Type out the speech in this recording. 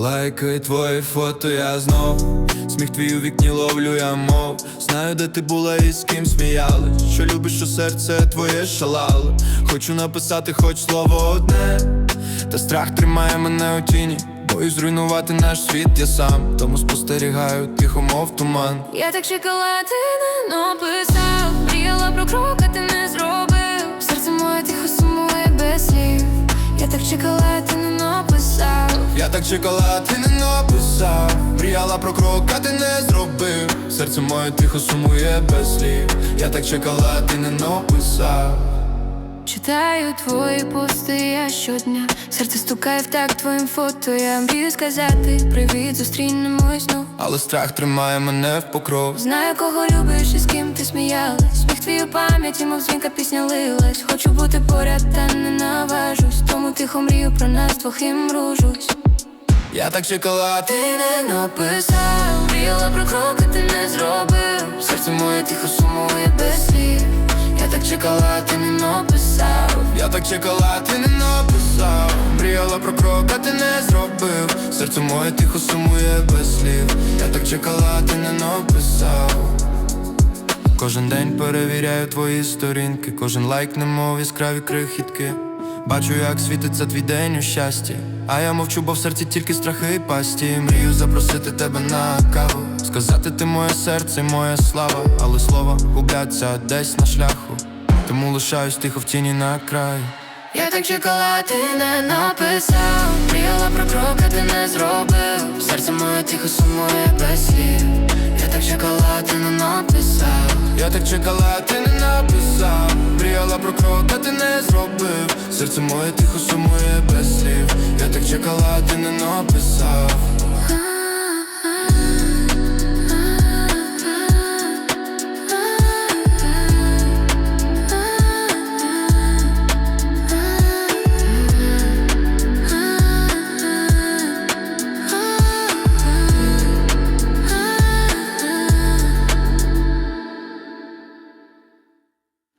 Лайкай твої фото, я знов. Сміх твій у вікні ловлю, я мов. Знаю, де ти була і з ким сміялась. Що любиш, що серце твоє шалало. Хочу написати хоч слово одне. Та страх тримає мене у тіні. Боюсь зруйнувати наш світ я сам. Тому спостерігаю тихо, мов туман. Я так чекала, ти не написав. Мріяла про крок, а ти не зробив. Серце моє тихо сумує без слів. Я так чекала, ти так чекала, ти не написав. Мріяла про крок, а ти не зробив. Серце моє тихо сумує без слів. Я так чекала, ти не написав. Читаю твої пости я щодня. Серце стукає в так твоїм фото. Я мрію сказати привіт, зустрінемось ну. Але страх тримає мене в покров. Знаю, кого любиш і з ким ти сміялась. Сміх твій у пам'яті, мов дзвінка пісня лилась. Хочу бути поряд, та не наважусь. Тому тихо мрію про нас двох і мружусь Я так чекала, ти не написав, мріяла про крок, а ти не зробив. Серце моє тихо сумує без слів. Я так чекала, ти не написав. Я так чекала, ти не написав. Мріяла про крок, а ти не зробив. Серце моє тихо сумує без слів. Я так чекала, ти не написав. Кожен день перевіряю твої сторінки, кожен лайк, немов яскраві крихітки. Бачу, як світиться твій день у щасті. А я мовчу, бо в серці тільки страхи і пасті. Мрію запросити тебе на каву. Сказати ти моє серце, моя слава, але слова губляться десь на шляху. Тому лишаюсь тихо в тіні на краю. Я так чекала, ти не написав Мріяла про крок, а ти не зробив Серце моє тихо сумує без слів Я так чекала, ти не написав Я так чекала, ти не написав Серце моє тихо сумує без слів. Я так чекала, ти не написав